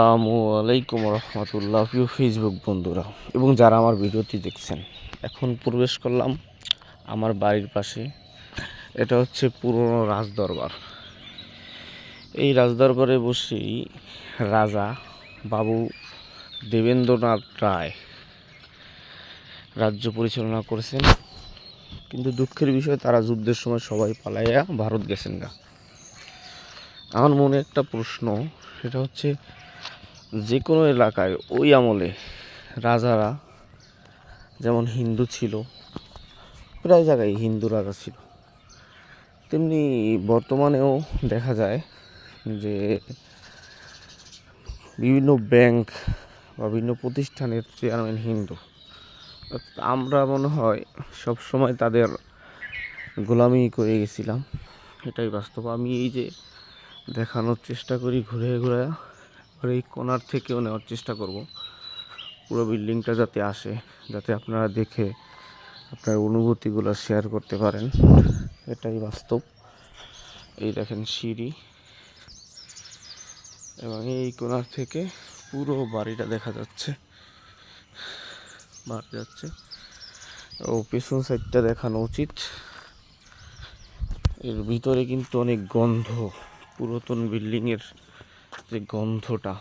আসসালামু আলাইকুম রহমতুল্লাহ, প্রিয় ফেসবুক বন্ধুরা এবং যারা আমার ভিডিওটি দেখছেন, এখন প্রবেশ করলাম আমার বাড়ির পাশে। এটা হচ্ছে পুরনো রাজদরবার। এই রাজদরবারে বসেই রাজা বাবু দেবেন্দ্রনাথ রায় রাজ্য পরিচালনা করেছেন। কিন্তু দুঃখের বিষয়, তারা যুদ্ধের সময় সবাই পালাইয়া ভারত গেছেন গা। আমার মনে একটা প্রশ্ন, সেটা হচ্ছে যে কোনো এলাকায় ওই আমলে রাজারা যেমন হিন্দু ছিল, প্রায় জায়গায় হিন্দু রাজা ছিল। তেমনি বর্তমানেও দেখা যায় যে বিভিন্ন ব্যাংক বা বিভিন্ন প্রতিষ্ঠানের চেয়ারম্যান হিন্দু। আমরা মনে হয় সব সময় তাদের গোলামি করে গেছিলাম, এটাই বাস্তব। আমি এই যে দেখানোর চেষ্টা করি ঘুরে ঘুরে। আর এই কোনার থেকেও নেওয়ার চেষ্টা করব। পুরো বিল্ডিংটা যাতে আসে, যাতে আপনারা দেখে আপনার অনুভূতিগুলো শেয়ার করতে পারেন। এটাই বাস্তব। এই দেখেন সিঁড়ি। এবং এই কোনার থেকে পুরো বাড়িটা দেখা যাচ্ছে। বাড়ি যাচ্ছে। ও পেছন সাইডটা দেখানো উচিত। এর ভিতরে কিন্তু অনেক গন্ধ। পুরাতন বিল্ডিংয়ের যে গন্ধটা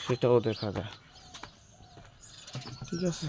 সেটাও দেখা যায়। ঠিক আছে?